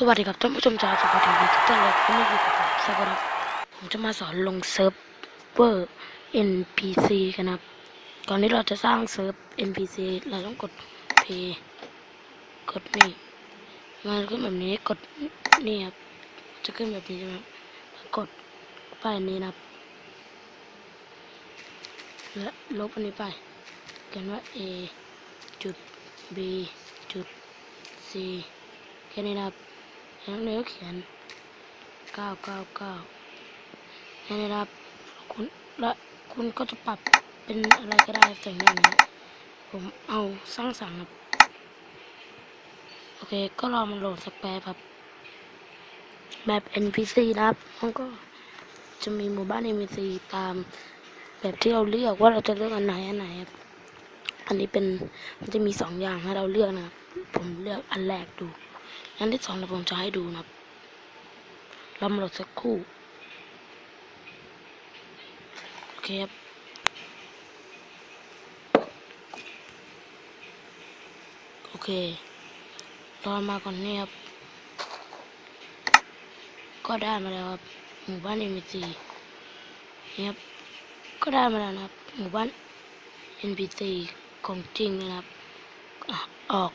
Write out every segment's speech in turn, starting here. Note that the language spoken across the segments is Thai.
สวัสดีครับท่านผู้ชมชาวสปอร์ทีทุกท่านเลยผมอยู่กับผมสวัสดีครับผมจะมาสอนลงเซิร์ฟเวอร์ NPC กันนะครับก่อนที่เราจะสร้างเซิร์ฟ NPC เราต้องกด P กดนี่มันขึ้นแบบนี้กดนี่ครับจะขึ้นแบบนี้ใช่ไหมกดไปนนี้นะครับและลบอันนี้ไปเขียนว่า A จุด B จุด C แค่นี้นะครับ แล้วเนยก็เขียน999แค่นี้นะครับคุณและคุณก็จะปรับเป็นอะไรก็ได้แต่งอย่างนี้ผมเอาสร้างสรรค์ครับโอเค ก็รอมันโหลดสักแป๊บครับแบบ NPC นะครับมันก็จะมีหมู่บ้าน NPC ตามแบบที่เราเลือกว่าเราจะเลือกอันไหนอันไหนครับอันนี้เป็นมันจะมีสองอย่างให้เราเลือกนะครับผมเลือกอันแรกดู อันที่สองเดี๋ยวผมจะให้ดูนะครับเรามาโหลดสักคู่ โอเคครับโอเค รอมาก่อนเนี่ยครับ ก็ได้มาแล้วครับ หมู่บ้านเอ็มซีนี่ครับ ก็ได้มาแล้วนะครับ หมู่บ้าน NPC ของจริงนะครับ ออก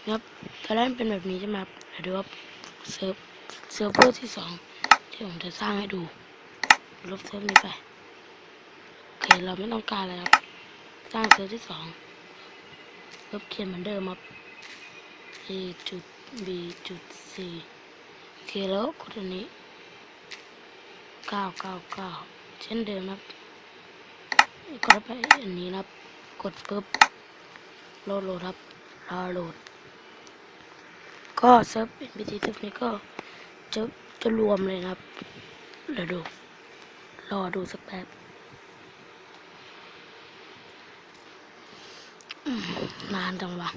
นะครับตอนแรกเป็นแบบนี้ใช่ไหมครับเดี๋ยวดูว่าเซิร์ฟเซิร์ฟเวอร์ที่สองที่ผมจะสร้างให้ดูลบเซิร์ฟนี้ไปโอเคเราไม่ต้องการอะไรครับ สร้างเซิร์ฟที่สองลบเขียนเหมือนเดิมครับ A จุด B จุด C โอเคแล้วกดอันนี้เก้าเก้าเก้าเช่นเดิมครับกดไปอันนี้นะครับ กดปุ๊บโหลดครับรอโหลด ก็เซิร์ฟ NPT เซิร์ฟนี้ก็จะจะรวมเลยครับเดี๋ยวดู รอดูสักแป๊บนานจังวะ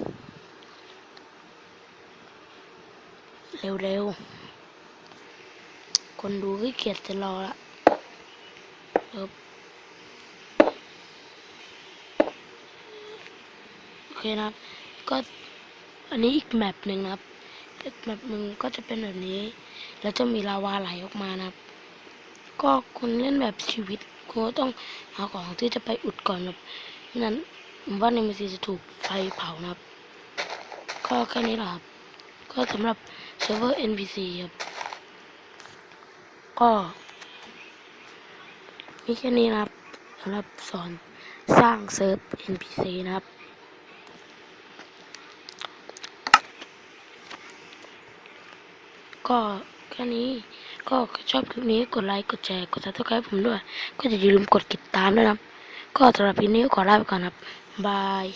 เร็วๆ คนดูขี้เกียจจะรอละเออโอเคนะครับก็อันนี้อีกแมปหนึ่งนะครับ แมปหนึ่งก็จะเป็นแบบนี้ แล้วจะมีลาวาไหลออกมานะครับ ก็คุณเล่นแบบชีวิตคุณก็ต้องหาของที่จะไปอุดก่อนแบบนั้นผมว่าในมือซีจะถูกไฟเผานะครับ ก็แค่นี้แหละครับ ก็สำหรับเซิร์ฟเวอร์ NPC ครับ ก็มีแค่นี้นะครับสำหรับสอนสร้างเซิร์ฟ NPC นะครับ ก็แค่นี้ก็ชอบคลิปนี้กดไลค์กดแชร์กดซับสไครป์ผมด้วย ก็อย่าลืมกดติดตามด้วยนะ ก็สำหรับคลิปนี้ก็ขอลาไปก่อนครับบาย